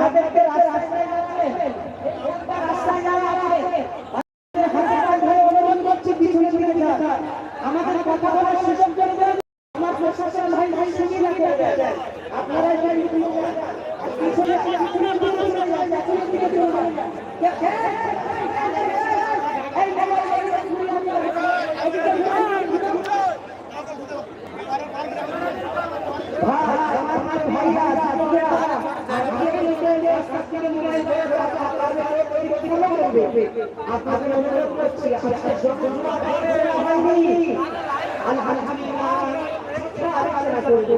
¡Ah, espera, espera! পরিবর্তন আপনাদের অনুরোধ করছি, আজকে যখন হয়নি, আলহামদুলিল্লাহ, আলোচনা করব।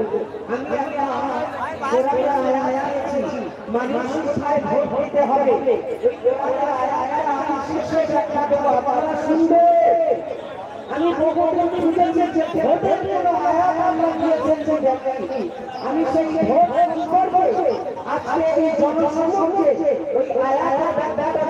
আমি মানুষ কোথায় ভোট দিতে হবে। আয়া আমি আমি সেই ভোট করব আজকে এই জনসম্মুখে ওই আয়াতের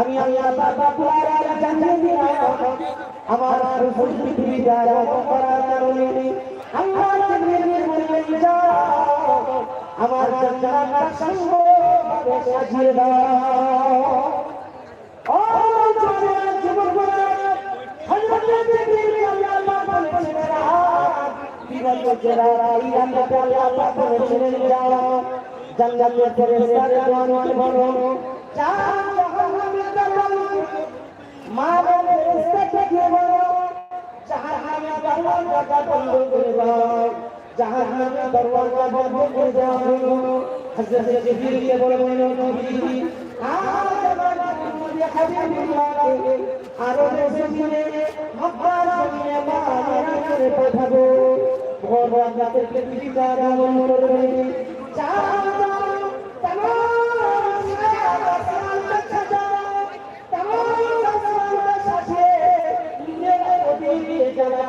আমি আল্লাহ বাবা পুরা জানিয়ে দিলাম, আমার রসুল পৃথিবীতে আগমন করার কারণে আল্লাহ জানিয়ে বললেন যাও, আমার জান্নাত সঙ্গ সাজিয়ে দাও। ও নবী আল্লাহ এই রান্নাতে আল্লাহ জান্নাতের বলো মা বলে ফেরেশতা থেকে বলো জাহান্নামের দরজা বন্ধ করে দাও জাহান্নামের দরজা বন্ধ করে দাও হযরত জিবরিলকে বললেন নবী আজ আমার নবী হাবিবুল্লাহকে আরও মারা করে পাঠাবো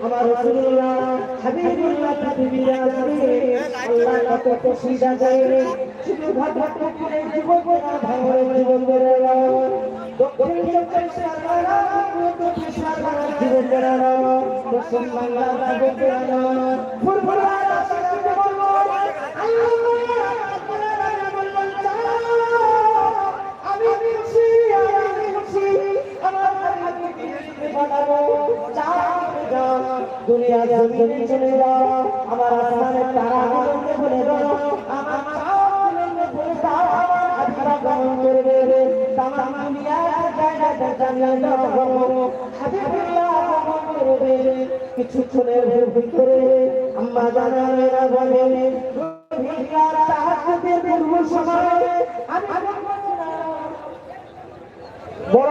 আমার রাসূলুল্লাহ হাবিবুল্লাহ পৃথিবীতে আসবে আল্লাহ কত খুশি যায় শুধু ভাত করে যুবকরা ভাঙড়ে জীবন করে দক্ষিণ দক্ষিণ জীবন করে পশ্চিম বাংলা জীবন করে আমি আমি আমার বানাবো দুনিয়া জমিনে চলে যাও, আমার আসমানের তারা গুলোকে ভুলে দাও, আমার চাঁদগুলোকে ভুলে দাও আপনারা গমন করবে তামাম দুনিয়ার জায়গাতে জানিয়ে দাও হাবিবুল্লাহ গমন করবে কিছুক্ষণের ভিতরে আম্মা জানারা বলে ভিড়ার তাহাজ্জুদের পূর্ব সময়ে আমি বড়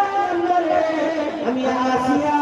আমি আসিয়া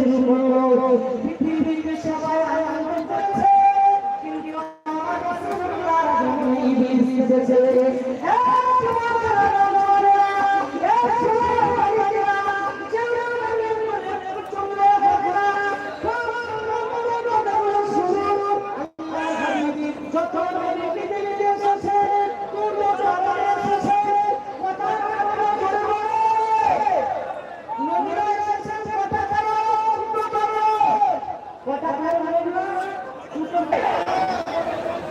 শুরু করো পৃথিবীতে সবাই আনন্দ করছে। কিন্তু আমার রাসূলুল্লাহ এই